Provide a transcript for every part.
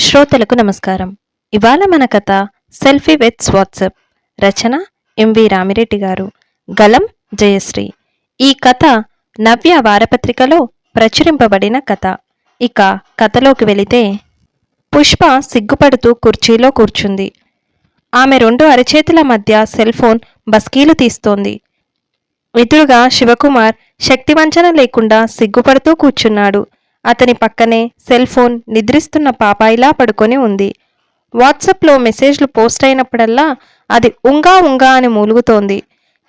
శ్రోతలకు నమస్కారం. ఇవాళ మన కథ సెల్ఫీ విత్ వాట్సాప్. రచన ఎంవి రామిరెడ్డి గారు. గలం జయశ్రీ. ఈ కథ నవ్య వారపత్రికలో ప్రచురింపబడిన కథ. ఇక కథలోకి వెళితే పుష్ప సిగ్గుపడుతూ కుర్చీలో కూర్చుంది. ఆమె రెండు అరచేతుల మధ్య సెల్ ఫోన్ బస్కీలు తీస్తోంది. ఎదురుగా శివకుమార్ శక్తివంచన లేకుండా సిగ్గుపడుతూ కూర్చున్నాడు. అతని పక్కనే సెల్ ఫోన్ నిద్రిస్తున్న పాపాయిలా పడుకొని ఉంది. వాట్సాప్లో మెసేజ్లు పోస్ట్ అయినప్పుడల్లా అది ఉంగా ఉంగా అని మూలుగుతోంది.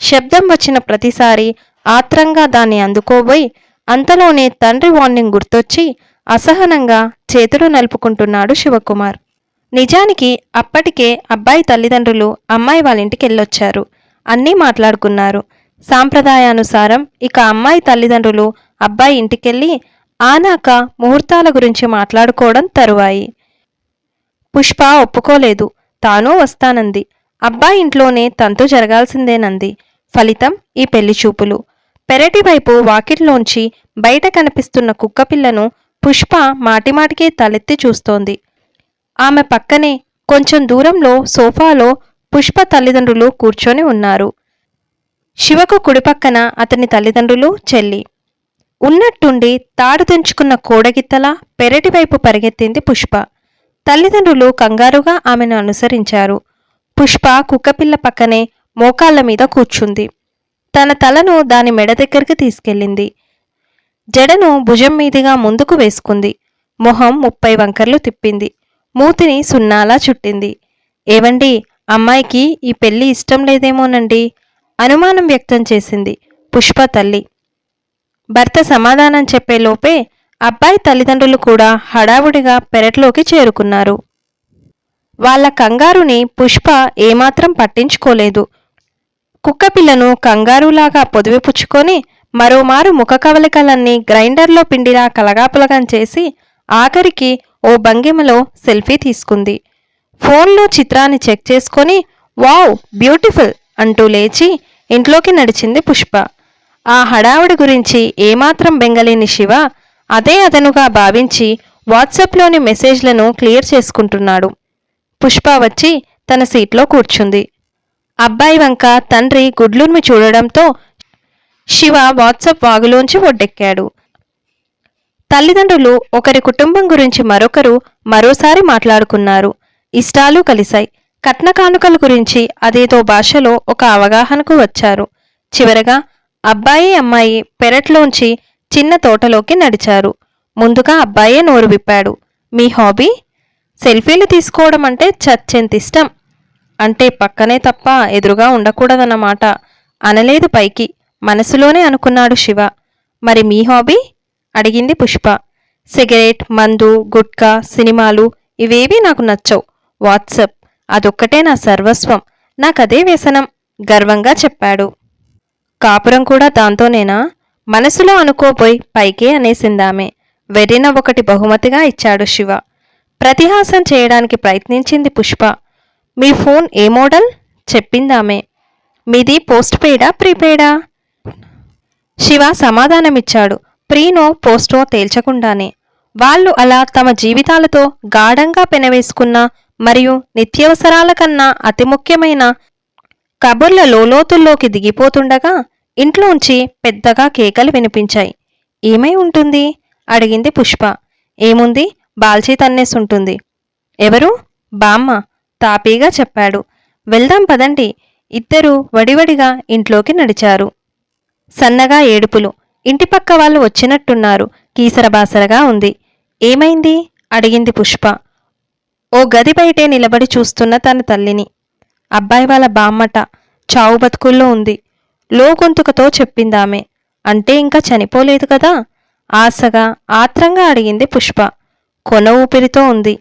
శబ్దం వచ్చిన ప్రతిసారి ఆత్రంగా దాన్ని అందుకోబోయి అంతలోనే తండ్రి వార్నింగ్ గుర్తొచ్చి అసహనంగా చేతులు నలుపుకుంటున్నాడు శివకుమార్. నిజానికి అప్పటికే అబ్బాయి తల్లిదండ్రులు అమ్మాయి వాళ్ళ ఇంటికి వెళ్ళొచ్చారు. అన్నీ మాట్లాడుకున్నారు. సాంప్రదాయానుసారం ఇక అమ్మాయి తల్లిదండ్రులు అబ్బాయి ఇంటికెళ్ళి ఆనాక ముహూర్తాల గురించి మాట్లాడుకోవడం తరువాయి. పుష్ప ఒప్పుకోలేదు. తానూ వస్తానంది. అబ్బాయి ఇంట్లోనే తంతు జరగాల్సిందేనంది. ఫలితం ఈ పెళ్ళి చూపులు. పెరటివైపు వాకిట్లోంచి బయట కనిపిస్తున్న కుక్కపిల్లను పుష్ప మాటిమాటికే తలెత్తి చూస్తోంది. ఆమె పక్కనే కొంచెం దూరంలో సోఫాలో పుష్ప తల్లిదండ్రులు కూర్చొని ఉన్నారు. శివకు కుడిపక్కన అతని తల్లిదండ్రులు చెల్లి. ఉన్నట్టుండి తాడు తెంచుకున్న కోడగిత్తలా పెరటివైపు పరిగెత్తింది పుష్ప. తల్లిదండ్రులు కంగారుగా ఆమెను అనుసరించారు. పుష్ప కుక్కపిల్ల పక్కనే మోకాళ్ళ మీద కూర్చుంది. తన తలను దాని మెడ దగ్గరికి తీసుకెళ్ళింది. జడను భుజం మీదుగా ముందుకు వేసుకుంది. మొహం ముప్పై వంకర్లు తిప్పింది. మూతిని సున్నాలా చుట్టింది. ఏవండి అమ్మాయికి ఈ పెళ్ళి ఇష్టం లేదేమోనండి అనుమానం వ్యక్తం చేసింది పుష్ప తల్లి. భర్త సమాధానం చెప్పేలోపే అబ్బాయి తల్లిదండ్రులు కూడా హడావుడిగా పెరట్లోకి చేరుకున్నారు. వాళ్ళ కంగారుని పుష్ప ఏమాత్రం పట్టించుకోలేదు. కుక్కపిల్లను కంగారులాగా పొదివిపుచ్చుకొని మరోమారు ముఖ కవలికలన్నీ గ్రైండర్లో పిండిలా కలగాపులగం చేసి ఆఖరికి ఓ భంగిమలో సెల్ఫీ తీసుకుంది. ఫోన్లో చిత్రాన్ని చెక్ చేసుకొని వావ్ బ్యూటిఫుల్ అంటూ లేచి ఇంట్లోకి నడిచింది పుష్ప. ఆ హడావుడి గురించి ఏమాత్రం బెంగలేని శివ అదే అదనుగా భావించి వాట్సాప్లోని మెసేజ్లను క్లియర్ చేసుకుంటున్నాడు. పుష్ప వచ్చి తన సీట్లో కూర్చుంది. అబ్బాయి వంక తండ్రి గుడ్లూర్మి చూడడంతో శివ వాట్సాప్ వాగులోంచి ఒడ్డెక్కాడు. తల్లిదండ్రులు ఒకరి కుటుంబం గురించి మరొకరు మరోసారి మాట్లాడుకున్నారు. ఇష్టాలు కలిశాయి. కట్న కానుకల గురించి అదేదో భాషలో ఒక అవగాహనకు వచ్చారు. చివరగా అబ్బాయి అమ్మాయి పెరట్లోంచి చిన్న తోటలోకి నడిచారు. ముందుగా అబ్బాయే నోరు విప్పాడు. మీ హాబీ? సెల్ఫీలు తీసుకోవడం అంటే చచ్చెంత ఇష్టం. అంటే పక్కనే తప్ప ఎదురుగా ఉండకూడదన్నమాట అనలేదు పైకి. మనసులోనే అనుకున్నాడు శివ. మరి మీ హాబీ? అడిగింది పుష్ప. సిగరెట్ మందు గుట్కా సినిమాలు ఇవేవీ నాకు నచ్చవు. వాట్సప్ అదొక్కటే నా సర్వస్వం. నాకదే వ్యసనం గర్వంగా చెప్పాడు. కాపురం కూడా దాంతోనేనా? మనసులో అనుకోపోయి పైకే అనేసిందామె. వెర్రిన ఒకటి బహుమతిగా ఇచ్చాడు శివ. ప్రతిహాసం చేయడానికి ప్రయత్నించింది పుష్ప. మీ ఫోన్ ఏ మోడల్? చెప్పిందామె. మీది పోస్ట్ పెయిడా ప్రీపెయిడా శివ సమాధానమిచ్చాడు. ప్రీనో పోస్టో తేల్చకుండానే. వాళ్ళు అలా తమ జీవితాలతో గాఢంగా పెనవేసుకున్న మరియు నిత్యవసరాల కన్నా అతి ముఖ్యమైన కబుర్ల లోలోతుల్లోకి దిగిపోతుండగా ఇంట్లోంచి పెద్దగా కేకలు వినిపించాయి. ఏమై ఉంటుంది? అడిగింది పుష్ప. ఏముంది? బాల్చీ తన్నేసుంటుంది. ఎవరు? బామ్మ తాపీగా చెప్పాడు. వెళ్దాం పదండి. ఇద్దరూ వడివడిగా ఇంట్లోకి నడిచారు. సన్నగా ఏడుపులు. ఇంటి పక్క వాళ్ళు వచ్చినట్టున్నారు. కీసరబాసరగా ఉంది. ఏమైంది? అడిగింది పుష్ప. ఓ గది బయటే నిలబడి చూస్తున్న తన తల్లిని. అబ్బాయి వాళ్ళ బామ్మట. చావు బతుకుల్లో ఉంది. లో గొంతుకతో చెప్పిందామె. అంటే ఇంకా చనిపోలేదు కదా? ఆశగా ఆత్రంగా అడిగింది పుష్ప. కొన ఊపిరితో ఉంది.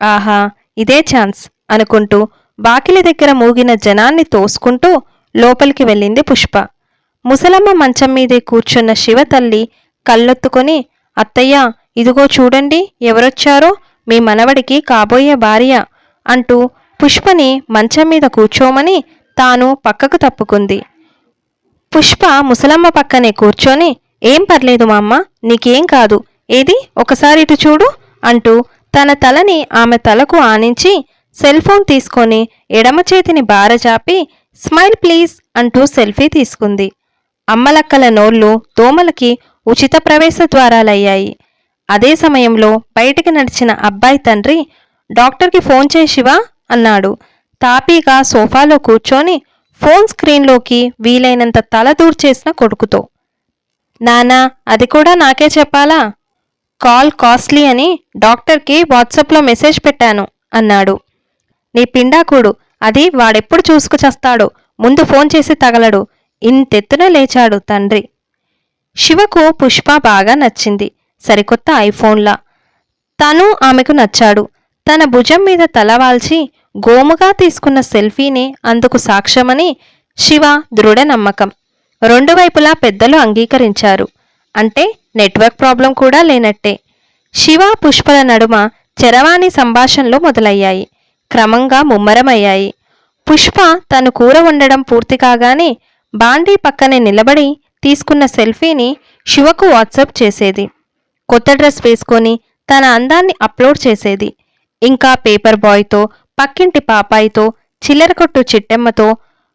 ఆహా ఇదే ఛాన్స్ అనుకుంటూ బాకిలి దగ్గర మూగిన జనాన్ని తోసుకుంటూ లోపలికి వెళ్ళింది పుష్ప. ముసలమ్మ మంచం మీదే కూర్చున్న శివ తల్లి కళ్ళొత్తుకొని అత్తయ్య ఇదిగో చూడండి ఎవరొచ్చారో? మీ మనవడికి కాబోయే భార్య అంటూ పుష్పని మంచం మీద కూర్చోమని తాను పక్కకు తప్పుకుంది. పుష్ప ముసలమ్మ పక్కనే కూర్చొని ఏం పర్లేదు మామ్మ నీకేం కాదు. ఏది? ఒకసారి ఇటు చూడు అంటూ తన తలని ఆమె తలకు ఆనించి సెల్ ఫోన్ తీసుకొని ఎడమ చేతిని బారజాపి స్మైల్ ప్లీజ్ అంటూ సెల్ఫీ తీసుకుంది. అమ్మలక్కల నోళ్ళు దోమలకి ఉచిత ప్రవేశ ద్వారాలయ్యాయి. అదే సమయంలో బయటికి నడిచిన అబ్బాయి తండ్రి డాక్టర్కి ఫోన్ చేసివా అన్నాడు. తాపీగా సోఫాలో కూర్చొని ఫోన్ స్క్రీన్లోకి వీలైనంత తల దూర్చేసిన కొడుకుతో నానా అది కూడా నాకే చెప్పాలా? కాల్ కాస్ట్లీ అని డాక్టర్కి వాట్సాప్లో మెసేజ్ పెట్టాను అన్నాడు. నీ పిండాకుడు అది వాడెప్పుడు చూసుకుచస్తాడో ముందు ఫోన్ చేసి తగలడు ఇంతెత్తున లేచాడు తండ్రి. శివకు పుష్ప బాగా నచ్చింది సరికొత్త ఐఫోన్లా. తను ఆమెకు నచ్చాడు. తన భుజం మీద తలవాల్చి గోముగా తీసుకున్న సెల్ఫీనే అందుకు సాక్ష్యమని శివ దృఢ నమ్మకం. రెండు వైపులా పెద్దలు అంగీకరించారు. అంటే నెట్వర్క్ ప్రాబ్లం కూడా లేనట్టే. శివ పుష్పల నడుమ చరవాణి సంభాషణలు మొదలయ్యాయి. క్రమంగా ముమ్మరమయ్యాయి. పుష్ప తను కూర వండడం పూర్తి కాగానే బాండీ పక్కనే నిలబడి తీసుకున్న సెల్ఫీని శివకు వాట్సాప్ చేసేది. కొత్త డ్రెస్ వేసుకొని తన అందాన్ని అప్లోడ్ చేసేది. ఇంకా పేపర్ బాయ్తో పక్కింటి పాపాయితో చిల్లర కొట్టు చిట్టెమ్మతో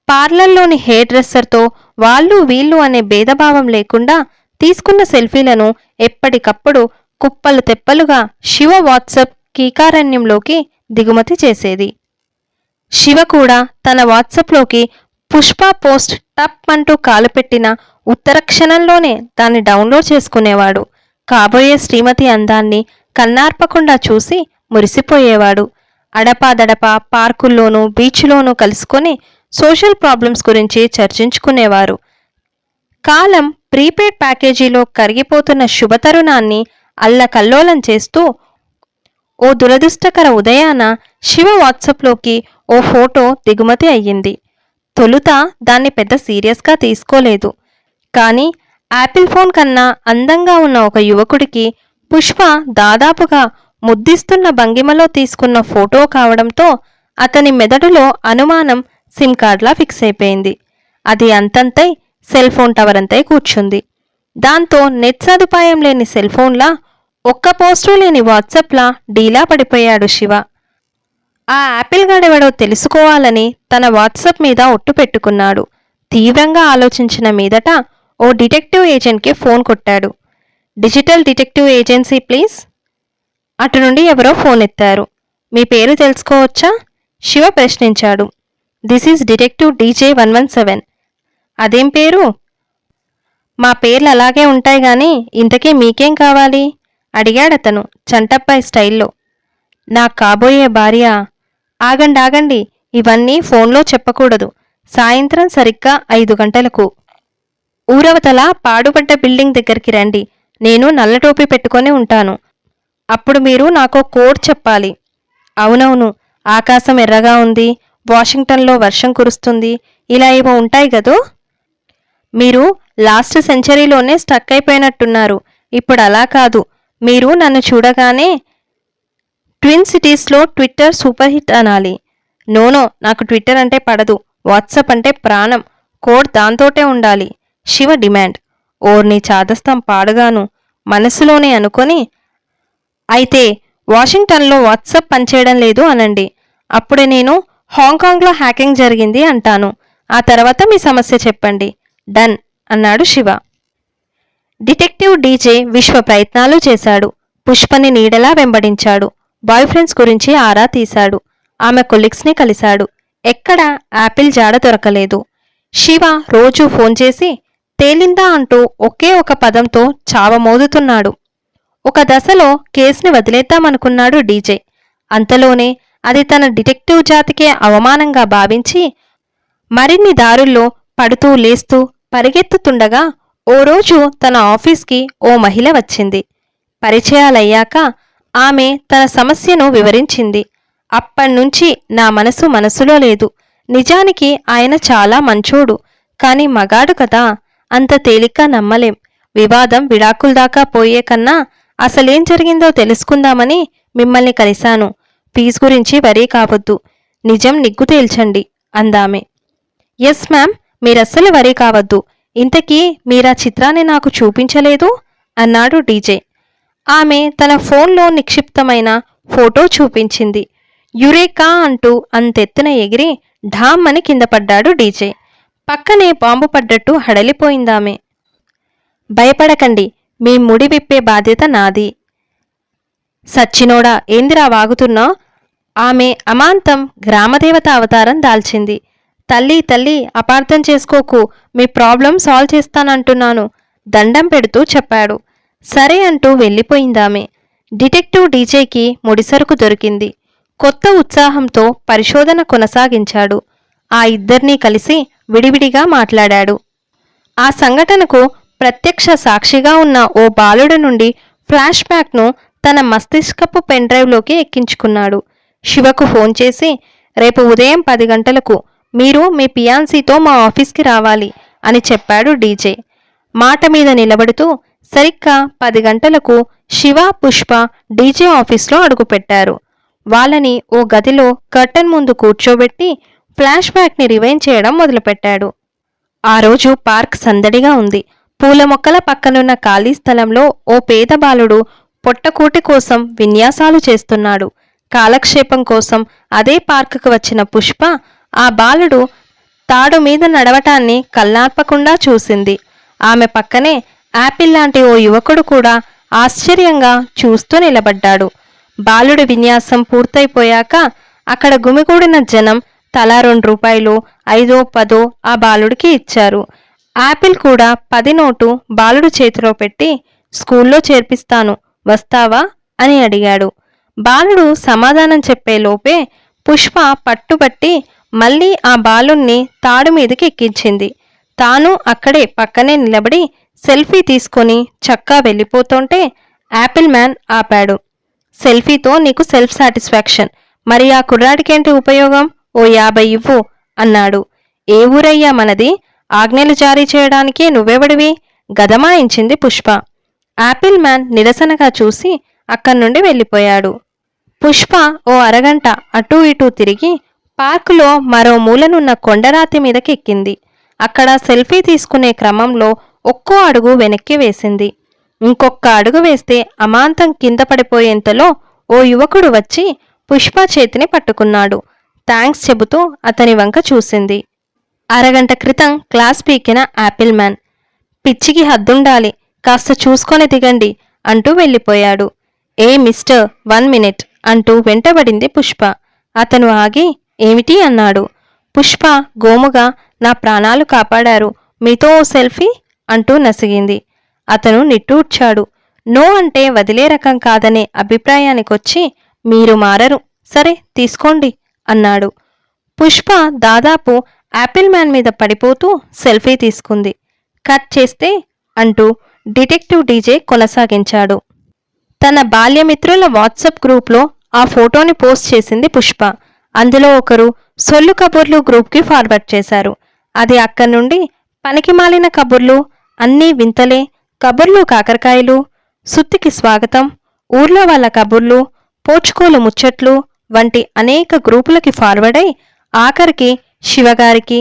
పార్లర్లోని హెయిర్ డ్రెస్సర్తో వాళ్ళు వీళ్ళు అనే భేదభావం లేకుండా తీసుకున్న సెల్ఫీలను ఎప్పటికప్పుడు కుప్పలు తెప్పలుగా శివ వాట్సాప్ కీకారణ్యంలోకి దిగుమతి చేసేది. శివ కూడా తన వాట్సాప్లోకి పుష్ప పోస్ట్ టప్ అంటూ కాలు పెట్టిన ఉత్తర క్షణంలోనే దాన్ని డౌన్లోడ్ చేసుకునేవాడు. కాబోయే శ్రీమతి అందాన్ని కన్నార్పకుండా చూసి మురిసిపోయేవాడు. అడపాదడపా పార్కుల్లోనూ బీచ్లోనూ కలుసుకొని సోషల్ ప్రాబ్లమ్స్ గురించి చర్చించుకునేవారు. కాలం ప్రీపెయిడ్ ప్యాకేజీలో కరిగిపోతున్న శుభతరుణాన్ని అల్లకల్లోలం చేస్తూ ఓ దురదృష్టకర ఉదయాన శివ వాట్సాప్లోకి ఓ ఫోటో దిగుమతి అయ్యింది. తొలుత దాన్ని పెద్ద సీరియస్గా తీసుకోలేదు. కానీ యాపిల్ ఫోన్ కన్నా అందంగా ఉన్న ఒక యువకుడికి పుష్ప దాదాపుగా ముద్దిస్తున్న భంగిమలో తీసుకున్న ఫోటో కావడంతో అతని మెదడులో అనుమానం సిమ్ కార్డ్లా ఫిక్స్ అయిపోయింది. అది అంతంతై సెల్ ఫోన్ టవర్ అంతై కూర్చుంది. దాంతో నెట్ సదుపాయం లేని సెల్ ఫోన్లా ఒక్క పోస్టు లేని వాట్సాప్లా డీలా పడిపోయాడు శివ. ఆ యాపిల్ గడెవడో తెలుసుకోవాలని తన వాట్సాప్ మీద ఒట్టు పెట్టుకున్నాడు. తీవ్రంగా ఆలోచించిన మీదట ఓ డిటెక్టివ్ ఏజెంట్కి ఫోన్ కొట్టాడు. Digital detective agency please? అటు నుండి ఎవరో ఫోన్ ఎత్తారు. మీ పేరు తెలుసుకోవచ్చా? శివ ప్రశ్నించాడు. This is detective DJ one one seven. అదేం పేరు? మా పేర్లు అలాగే ఉంటాయి కానీ ఇంతకీ మీకేం కావాలి? అడిగాడతను చంటప్పాయి స్టైల్లో. నా కాబోయే భార్య. ఆగండి ఆగండి. ఇవన్నీ ఫోన్లో చెప్పకూడదు. సాయంత్రం సరిగ్గా ఐదు గంటలకు. ఊరవతల పాడుపడ్డ బిల్డింగ్ దగ్గరికి రండి. నేను నల్ల టోపీ పెట్టుకొని ఉంటాను. అప్పుడు మీరు నాకు కోడ్ చెప్పాలి. అవునవును ఆకాశం ఎర్రగా ఉంది వాషింగ్టన్లో వర్షం కురుస్తుంది ఇలా ఏవో ఉంటాయి కదూ? మీరు లాస్ట్ సెంచరీలోనే స్టక్ అయిపోయినట్టున్నారు. ఇప్పుడు అలా కాదు. మీరు నన్ను చూడగానే ట్విన్ సిటీస్లో ట్విట్టర్ సూపర్ హిట్ అనాలి. నోనో నాకు ట్విట్టర్ అంటే పడదు. వాట్సాప్ అంటే ప్రాణం. కోడ్ దాంతోటే ఉండాలి. శివ డిమాండ్. ఓర్ని చాదస్తం పాడుగాను. మనసులోనే అనుకొని అయితే వాషింగ్టన్లో వాట్సాప్ పనిచేయడం లేదు అనండి. అప్పుడే నేను హాంకాంగ్లో హ్యాకింగ్ జరిగింది అంటాను. ఆ తర్వాత మీ సమస్య చెప్పండి. డన్ అన్నాడు శివ. డిటెక్టివ్ డీజే విశ్వ ప్రయత్నాలు చేశాడు. పుష్పని నీడలా వెంబడించాడు. బాయ్ ఫ్రెండ్స్ గురించి ఆరా తీశాడు. ఆమె కొలిక్స్ని కలిశాడు. ఎక్కడ యాపిల్ జాడ దొరకలేదు. శివ రోజూ ఫోన్ చేసి తేలిందా అంటూ ఒకే ఒక పదంతో చావమోదుతున్నాడు. ఒక దశలో కేసుని వదిలేద్దామనుకున్నాడు డీజే. అంతలోనే అది తన డిటెక్టివ్ జాతికే అవమానంగా భావించి మరిన్ని దారుల్లో పడుతూ లేస్తూ పరిగెత్తుతుండగా ఓ రోజు తన ఆఫీస్కి ఓ మహిళ వచ్చింది. పరిచయాలయ్యాక ఆమె తన సమస్యను వివరించింది. అప్పణ్నుంచి నా మనసు మనసులో లేదు. నిజానికి ఆయన చాలా మంచోడు. కాని మగాడు కదా. అంత తేలిక నమ్మలేం. వివాదం విడాకుల దాకా పోయే కన్నా అసలేం జరిగిందో తెలుసుకుందామని మిమ్మల్ని కలిశాను. ఫీజు గురించి వరీ కావద్దు. నిజం నిగ్గు తేల్చండి అందామె. ఎస్ మ్యామ్ మీరస్సలు వరీ కావద్దు. ఇంతకీ మీరా చిత్రాన్ని నాకు చూపించలేదు? అన్నాడు డీజే. ఆమె తన ఫోన్లో నిక్షిప్తమైన ఫోటో చూపించింది. యురేకా అంటూ అంతెత్తున ఎగిరి ఢామ్ అని కింద పడ్డాడు డీజే. పక్కనే బాంబు పడ్డట్టు హడలిపోయిందామె. భయపడకండి మీ ముడి విప్పే బాధ్యత నాది. సచ్చినోడా ఏందిరా వాగుతున్నా? ఆమె అమాంతం గ్రామదేవత అవతారం దాల్చింది. తల్లి తల్లి అపార్థం చేసుకోకు మీ ప్రాబ్లం సాల్వ్ చేస్తానంటున్నాను దండం పెడుతూ చెప్పాడు. సరే అంటూ వెళ్ళిపోయిందామె. డిటెక్టివ్ డీజేకి ముడిసరుకు దొరికింది. కొత్త ఉత్సాహంతో పరిశోధన కొనసాగించాడు. ఆ ఇద్దరినీ కలిసి విడివిడిగా మాట్లాడాడు. ఆ సంఘటనకు ప్రత్యక్ష సాక్షిగా ఉన్న ఓ బాలుడి నుండి ఫ్లాష్ బ్యాక్ను తన మస్తిష్కపు పెన్ డ్రైవ్లోకి ఎక్కించుకున్నాడు. శివకు ఫోన్ చేసి రేపు ఉదయం పది గంటలకు మీరు మీ పియాన్సీతో మా ఆఫీస్కి రావాలి అని చెప్పాడు డీజే. మాట మీద నిలబడుతూ సరిగ్గా పది గంటలకు శివ పుష్ప డీజే ఆఫీస్లో అడుగుపెట్టారు. వాళ్ళని ఓ గదిలో కర్టన్ ముందు కూర్చోబెట్టి ఫ్లాష్ బ్యాక్ని రివైన్ చేయడం మొదలుపెట్టాడు. ఆ రోజు పార్క్ సందడిగా ఉంది. పూల మొక్కల పక్కనున్న ఖాళీ స్థలంలో ఓ పేద బాలుడు పొట్టకూటి కోసం విన్యాసాలు చేస్తున్నాడు. కాలక్షేపం కోసం అదే పార్కుకు వచ్చిన పుష్ప ఆ బాలుడు తాడు మీద నడవటాన్ని కల్లార్పకుండా చూసింది. ఆమె పక్కనే యాపిల్ లాంటి ఓ యువకుడు కూడా ఆశ్చర్యంగా చూస్తూ నిలబడ్డాడు. బాలుడి విన్యాసం పూర్తయిపోయాక అక్కడ గుమిగూడిన జనం తలా రెండు రూపాయలు ఐదో పదో ఆ బాలుడికి ఇచ్చారు. యాపిల్ కూడా పది నోటు బాలుడు చేతిలో పెట్టి స్కూల్లో చేర్పిస్తాను వస్తావా? అని అడిగాడు. బాలుడు సమాధానం చెప్పే లోపే పుష్ప పట్టుబట్టి మళ్ళీ ఆ బాలుణ్ణి తాడు మీదకి ఎక్కించింది. తాను అక్కడే పక్కనే నిలబడి సెల్ఫీ తీసుకొని చక్కా వెళ్ళిపోతుంటే యాపిల్ మ్యాన్ ఆపాడు. సెల్ఫీతో నీకు సెల్ఫ్ సాటిస్ఫాక్షన్ మరి ఆ కుర్రాడికేంటి ఉపయోగం? ఓ యాభై ఇవ్వు అన్నాడు. ఏ ఊరయ్యా మనది? ఆజ్ఞలు జారీ చేయడానికే నువ్వెవడివి? గదమాయించింది పుష్ప. యాపిల్ మ్యాన్ నిరసనగా చూసి అక్కడి నుండి వెళ్ళిపోయాడు. పుష్ప ఓ అరగంట అటూ ఇటూ తిరిగి పార్కులో మరో మూలనున్న కొండరాతి మీదకి ఎక్కింది అక్కడ సెల్ఫీ తీసుకునే క్రమంలో ఒక్కో అడుగు వెనక్కి వేసింది. ఇంకొక్క అడుగు వేస్తే అమాంతం కింద పడిపోయేంతలో ఓ యువకుడు వచ్చి పుష్ప చేతిని పట్టుకున్నాడు. థ్యాంక్స్ చెబుతూ అతని వంక చూసింది. అరగంట క్రితం క్లాస్ పీకిన యాపిల్ మ్యాన్. పిచ్చికి హద్దుండాలి కాస్త చూసుకొని దిగండి అంటూ వెళ్ళిపోయాడు. ఏ మిస్టర్ వన్ మినిట్ అంటూ వెంటబడింది పుష్ప. అతను ఆగి ఏమిటి అన్నాడు. పుష్ప గోముగా నా ప్రాణాలు కాపాడారు మీతో ఓ సెల్ఫీ అంటూ నసిగింది. అతను నిట్టూర్చాడు. నో అంటే వదిలే రకం కాదనే అభిప్రాయానికొచ్చి మీరు మారరు సరే తీసుకోండి అన్నాడు. పుష్ప దాదాపు యాపిల్ మ్యాన్ మీద పడిపోతూ సెల్ఫీ తీసుకుంది. కట్ చేస్తే అంటూ డిటెక్టివ్ డీజే కొనసాగించాడు. తన బాల్యమిత్రుల వాట్సాప్ గ్రూప్లో ఆ ఫోటోని పోస్ట్ చేసింది పుష్ప. అందులో ఒకరు సొల్లు కబుర్లు గ్రూప్కి ఫార్వర్డ్ చేశారు. అది అక్కడి నుండి పనికిమాలిన కబుర్లు అన్నీ వింతలే కబుర్లు కాకరకాయలు సుత్తికి స్వాగతం ఊర్లో వాళ్ళ కబుర్లు పోచుకోలు ముచ్చట్లు వంటి అనేక గ్రూపులకి ఫార్వర్డ్ అయి ఆఖరికి శివగారికి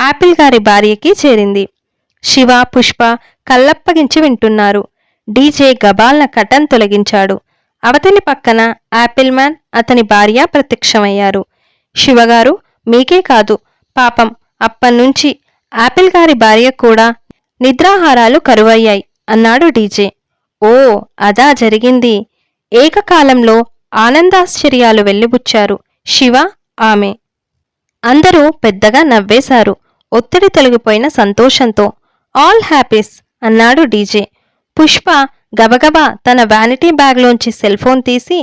యాపిల్ గారి భార్యకి చేరింది. శివ పుష్ప కళ్ళప్పగించి వింటున్నారు. డీజే గబాల్న కటన్ తొలగించాడు. అవతలి పక్కన యాపిల్ మ్యాన్ అతని భార్య ప్రత్యక్షమయ్యారు. శివగారు మీకే కాదు పాపం అప్పన్నుంచి యాపిల్ గారి భార్య కూడా నిద్రాహారాలు కరువయ్యాయి అన్నాడు డీజే. ఓ అదా జరిగింది. ఏకకాలంలో ఆనందాశ్చర్యాలు వెళ్ళిబుచ్చారు శివ ఆమె. అందరూ పెద్దగా నవ్వేశారు. ఒత్తిడి తొలగిపోయిన సంతోషంతో. ఆల్ హ్యాపీస్ అన్నాడు డీజే. పుష్ప గబగబా తన వ్యానిటీ బ్యాగ్లోంచి సెల్ ఫోన్ తీసి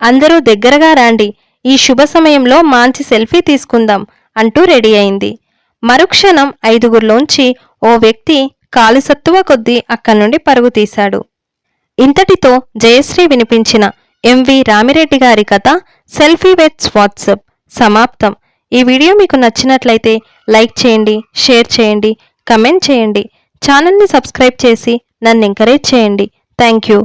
అందరూ దగ్గరగా రాండి. ఈ శుభ సమయంలో మాంచి సెల్ఫీ తీసుకుందాం అంటూ రెడీ అయింది. మరుక్షణం ఐదుగురిలోంచి ఓ వ్యక్తి కాలిసత్తువ కొద్దీ అక్కడి నుండి పరుగు తీశాడు. ఇంతటితో జయశ్రీ వినిపించిన ఎంవి రామిరెడ్డి గారి కథ సెల్ఫీ వెట్స్ వాట్సప్ సమాప్తం. ఈ వీడియో మీకు నచ్చినట్లయితే లైక్ చేయండి షేర్ చేయండి కమెంట్ చేయండి. ఛానల్ని సబ్స్క్రైబ్ చేసి నన్ను ఎంకరేజ్ చేయండి. Thank you.